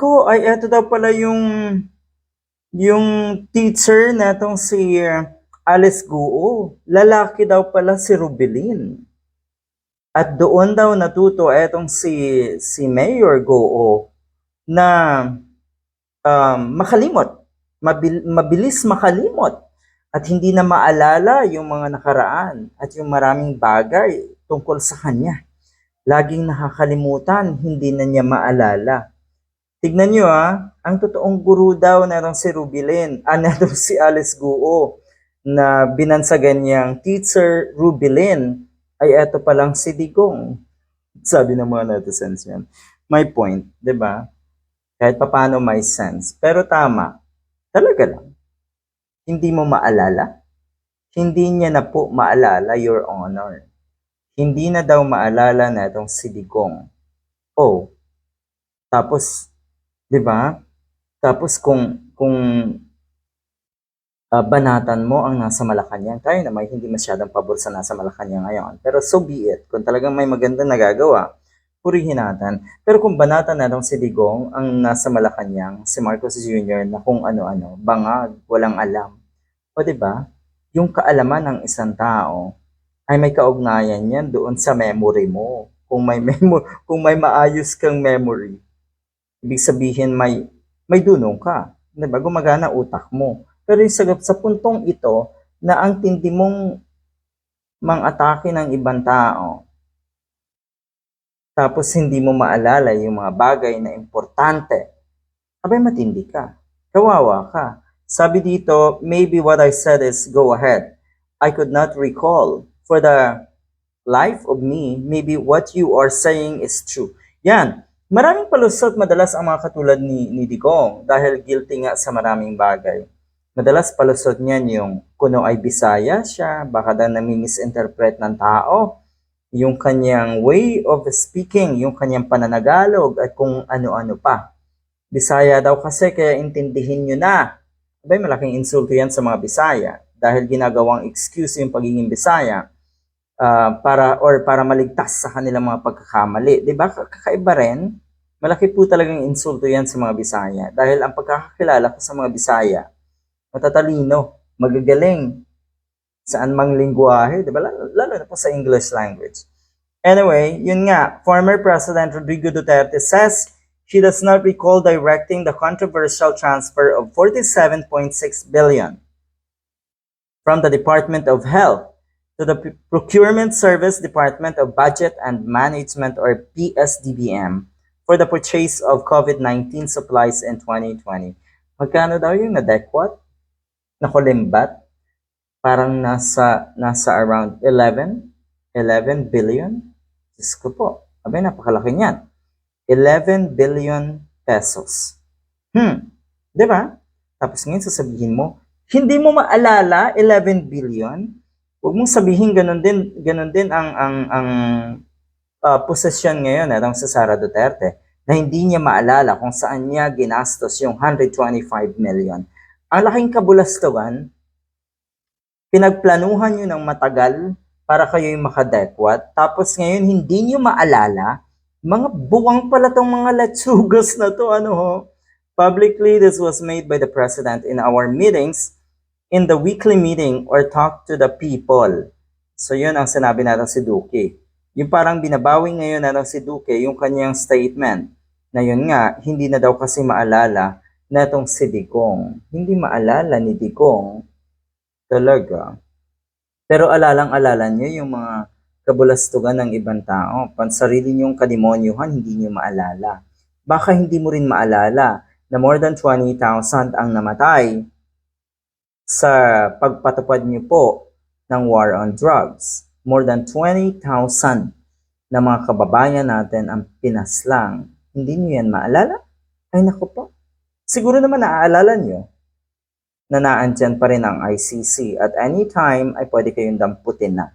Nako, ay eto daw pala yung yung teacher natong si uh, Alice Guo. Lalaki daw pala si Rubilin. At doon daw natuto etong si si Mayor Guo na um, makalimot, mabil- mabilis makalimot at hindi na maalala yung mga nakaraan at yung maraming bagay tungkol sa kanya. Laging nakakalimutan, hindi na niya maalala. Tignan nyo ah, ang totoong guru daw na si Rubilin, ah, na si Alice Guo, na binansagan niyang teacher Rubilin, ay eto palang si Digong. Sabi ng mga netizens yan. My point, di ba? Kahit papano may sense. Pero tama, talaga lang. Hindi mo maalala? Hindi niya na po maalala, Your Honor. Hindi na daw maalala na itong si Digong. Oh, tapos 'di ba? Tapos kung kung ah, banatan mo ang nasa Malacanang, tayo na may hindi masyadong pabor sa nasa Malacanang ngayon. Pero so be it. Kung talagang may maganda nagagawa, purihin natin. Pero kung banatan na si Digong ang nasa Malacanang, si Marcos Jr. na kung ano-ano, bangag, walang alam. O ba? Yung kaalaman ng isang tao ay may kaugnayan yan doon sa memory mo. Kung may memo, kung may maayos kang memory, ibig sabihin may may dunong ka. 'Di ba? Gumagana utak mo. Pero yung sa, sa puntong ito na ang tindi mong mang-atake ng ibang tao, tapos hindi mo maalala yung mga bagay na importante, abay matindi ka. Kawawa ka. Sabi dito, maybe what I said is go ahead. I could not recall. For the life of me, maybe what you are saying is true. Yan. Maraming palusot madalas ang mga katulad ni, ni Digong dahil guilty nga sa maraming bagay. Madalas palusot niyan yung kuno ay Bisaya siya, baka daw nami-misinterpret ng tao, yung kanyang way of speaking, yung kanyang pananagalog at kung ano-ano pa. Bisaya daw kasi kaya intindihin nyo na. Abay, malaking insulto yan sa mga Bisaya dahil ginagawang excuse yung pagiging Bisaya ah, para or para maligtas sa kanilang mga pagkakamali. 'Di ba? Kakaiba rin. Malaki po talagang insulto 'yan sa mga Bisaya dahil ang pagkakakilala ko sa mga Bisaya, matatalino, magagaling saan mang lingwahe, 'di ba? Lalo, lalo na po sa English language. Anyway, yun nga, former President Rodrigo Duterte says she does not recall directing the controversial transfer of 47.6 billion from the Department of Health to the Procurement Service Department of Budget and Management or PSDBM for the purchase of COVID-19 supplies in 2020. Magkano daw yung nadekwat? Nakulimbat? Parang nasa, nasa around 11? 11 billion? Diyos ko po. Abay, napakalaki niyan. 11 billion pesos. Hmm. Di ba? Tapos ngayon sasabihin mo, hindi mo maalala 11 billion? Huwag mong sabihin ganun din, ganun din ang ang ang uh, posesyon ngayon natang sa Sara Duterte na hindi niya maalala kung saan niya ginastos yung 125 million. Ang laking kabulastugan, pinagplanuhan niyo ng matagal para kayo'y makadekwat, tapos ngayon hindi niyo maalala, mga buwang pala tong mga letsugas na to, ano ho? Publicly, this was made by the President in our meetings in the weekly meeting or talk to the people. So yun ang sinabi natin si Duque. Yung parang binabawi ngayon natin si Duque yung kanyang statement na yun nga, hindi na daw kasi maalala na itong si Digong. Hindi maalala ni Digong talaga. Pero alalang-alala niyo yung mga kabulastugan ng ibang tao. Pansarili niyong kademonyuhan, hindi niyo maalala. Baka hindi mo rin maalala na more than 20,000 ang namatay sa pagpatupad niyo po ng war on drugs. More than 20,000 na mga kababayan natin ang pinaslang. Hindi niyo yan maalala? Ay naku po. Siguro naman naaalala niyo na naandyan pa rin ang ICC at anytime ay pwede kayong damputin na